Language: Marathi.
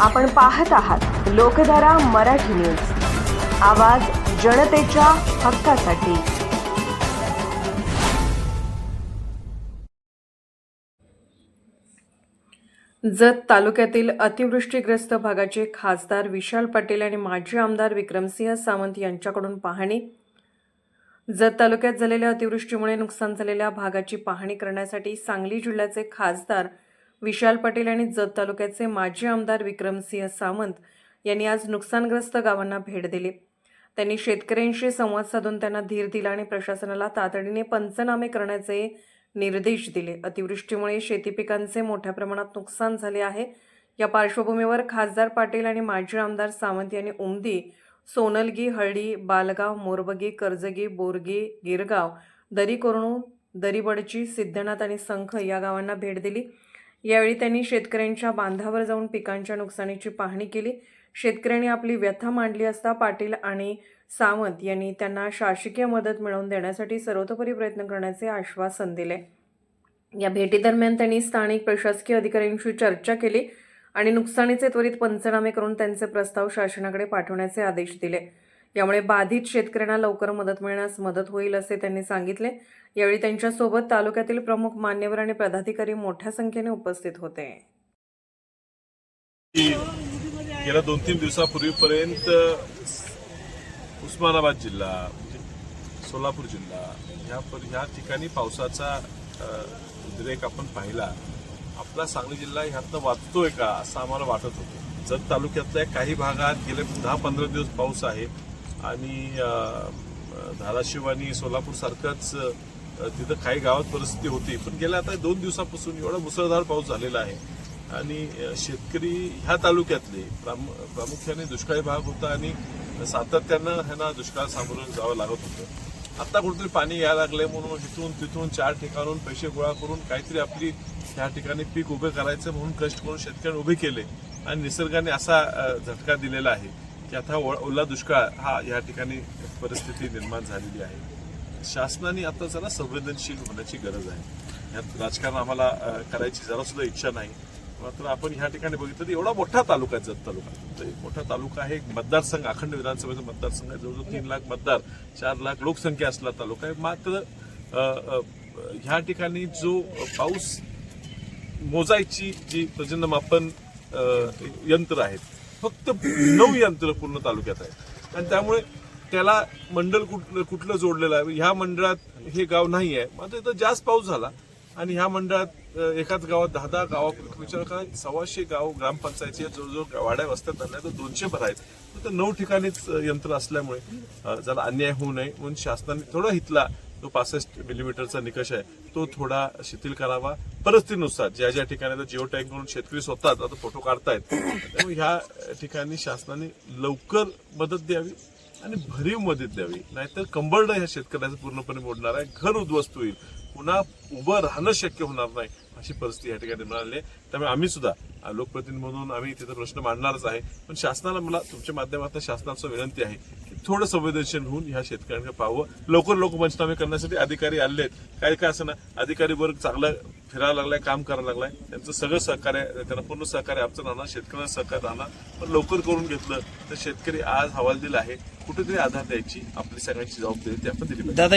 आपण पाहत आहात लोकधारा मराठी न्यूज. आवाज जनतेच्या हक्कासाठी. जत तालुक्यातील अतिवृष्टीग्रस्त भागाचे खासदार विशाल पाटील आणि माजी आमदार विक्रमसिंह सावंत यांच्याकडून पाहणी. जत तालुक्यात झालेल्या अतिवृष्टीमुळे नुकसान झालेल्या भागाची पाहणी करण्यासाठी सांगली जिल्ह्याचे खासदार विशाल पाटील आणि जत तालुक्याचे माजी आमदार विक्रमसिंह सावंत यांनी आज नुकसानग्रस्त गावांना भेट दिली. त्यांनी शेतकऱ्यांशी संवाद साधून त्यांना धीर दिला आणि प्रशासनाला तातडीने पंचनामे करण्याचे निर्देश दिले. अतिवृष्टीमुळे शेती पिकांचे मोठ्या प्रमाणात नुकसान झाले आहे. या पार्श्वभूमीवर खासदार पाटील आणि माजी आमदार सावंत यांनी उमदी सोनलगी हळडी बालगाव मोरबगी कर्जगी बोरगी गिरगाव दरी कोरणू दरीबडची सिद्धनाथ आणि संख या गावांना भेट दिली. यावेळी त्यांनी शेतकऱ्यांच्या बांधावर जाऊन पिकांच्या नुकसानीची पाहणी केली. शेतकऱ्यांनी आपली व्यथा मांडली असता पाटील आणि सावंत यांनी त्यांना शासकीय मदत मिळवून देण्यासाठी सर्वतोपरी प्रयत्न करण्याचे आश्वासन दिले. या भेटीदरम्यान त्यांनी स्थानिक प्रशासकीय अधिकाऱ्यांशी चर्चा केली आणि नुकसानीचे त्वरित पंचनामे करून त्यांचे प्रस्ताव शासनाकडे पाठवण्याचे आदेश दिले. यामुळे बाधित शेतकऱ्यांना लवकर मदत मिळण्यास मदत होईल असे त्यांनी सांगितले. यावेळी त्यांच्यासोबत तालुक्यातील प्रमुख मान्यवर आणि पदाधिकारी मोठ्या संख्येने उपस्थित होते. गेल्या दोन तीन दिवसापूर्वीपर्यंत उस्मानाबाद जिल्हा म्हणजे सोलापूर जिल्हा ह्या ह्या ठिकाणी पावसाचा उद्रेक आपण पाहिला. आपला सांगली जिल्हा ह्यातनं वाचतोय का? असं आम्हाला वाटत होतं. जत तालुक्यातल्या काही भागात गेले दहा पंधरा दिवस पाऊस आहे. आणि अ, धाराशिव आणि सोलापूर सारखंच तिथं काही गावात परिस्थिती होती. पण गेल्या आता दोन दिवसापासून एवढा मुसळधार पाऊस झालेला आहे. आणि शेतकरी ह्या तालुक्यातले प्राम- प्रामुख्याने दुष्काळी भाग होता आणि सातत्यानं ह्यांना दुष्काळ सामोरं जावं लागत होतं. आत्ता कुठेतरी पाणी यायला लागलंय म्हणून इथून तिथून चार ठिकाणून पैसे गोळा करून काहीतरी आपली ह्या ठिकाणी पीक उभे करायचं म्हणून कष्ट करून शेतकऱ्यांनी उभे केले. आणि निसर्गाने असा झटका दिलेला आहे. की आता ओ- ओला दुष्काळ हा या ठिकाणी परिस्थिती निर्माण झालेली आहे. शासनाने आता जरा संवेदनशील होण्याची गरज आहे. यात राजकारण आम्हाला करायची जरा सुद्धा इच्छा नाही. मात्र आपण ह्या ठिकाणी बघितलं तर एवढा मोठा तालुका आहे जत तालुका. तर एक मोठा तालुका आहे एक मतदारसंघ अखंड विधानसभेचा मतदारसंघ आहे. जवळजवळ तीन लाख मतदार चार लाख लोकसंख्या असला तालुका आहे. मात्र ह्या ठिकाणी जो पाऊस मोजायची जी प्रजनमापन यंत्र आहेत फक्त नऊ यंत्र पूर्ण तालुक्यात आहे आणि त्यामुळे त्याला मंडळ कुठलं कुठलं जोडलेलं आहे? ह्या मंडळात हे गाव नाही आहे. मात्र इथं जास्त पाऊस झाला आणि ह्या मंडळात एकाच गावात दहा दहा गावापूर्वी विचार करा सव्वाशे गाव ग्रामपंचायती जवळजवळ वाड्या वस्त्यात धरल्या तर दोनशे भर आहेत. तर नऊ ठिकाणीच यंत्र असल्यामुळे जरा अन्याय होऊ नये म्हणून शासनाने थोडा हितला जो पासष्ट मिलीमीटरचा निकष आहे तो थोडा शिथिल करावा. परिस्थितीनुसार ज्या ज्या ठिकाणी जिओ टँक म्हणून शेतकरी स्वतःच आता फोटो काढतायत त्यामुळे ह्या ठिकाणी शासनाने लवकर मदत द्यावी आणि भरीव मदत द्यावी. नाहीतर कंबरडं ह्या शेतकऱ्याचं पूर्णपणे मोडणार आहे. घर उद्ध्वस्त होईल. पुन्हा उभं राहणं शक्य होणार नाही. अशी परिस्थिती या ठिकाणी मिळाली आहे. त्यामुळे आम्ही सुद्धा लोकप्रतिनिधी म्हणून आम्ही तिथे प्रश्न मांडणारच आहे. पण शासनाला मला तुमच्या माध्यमातून शासनाचं विनंती आहे की थोडं संवेदनशील होऊन ह्या शेतकऱ्यांकडे पाहावं. लवकर लोक पंचनामे करण्यासाठी अधिकारी आले आहेत. काय काय असं ना अधिकारी वर्ग चांगलं फिरायला लागलाय काम करायला लागलाय. त्यांचं सगळं सहकार्य त्यांना पूर्ण सहकार्य आमचं राहणार शेतकऱ्यांना सहकार्य राहणार पण लवकर करून घेतलं तर शेतकरी आज हवाल दिला आहे. कुठेतरी आधार द्यायची आपली सगळ्यांची जबाबदारी ती आपण दिली दादा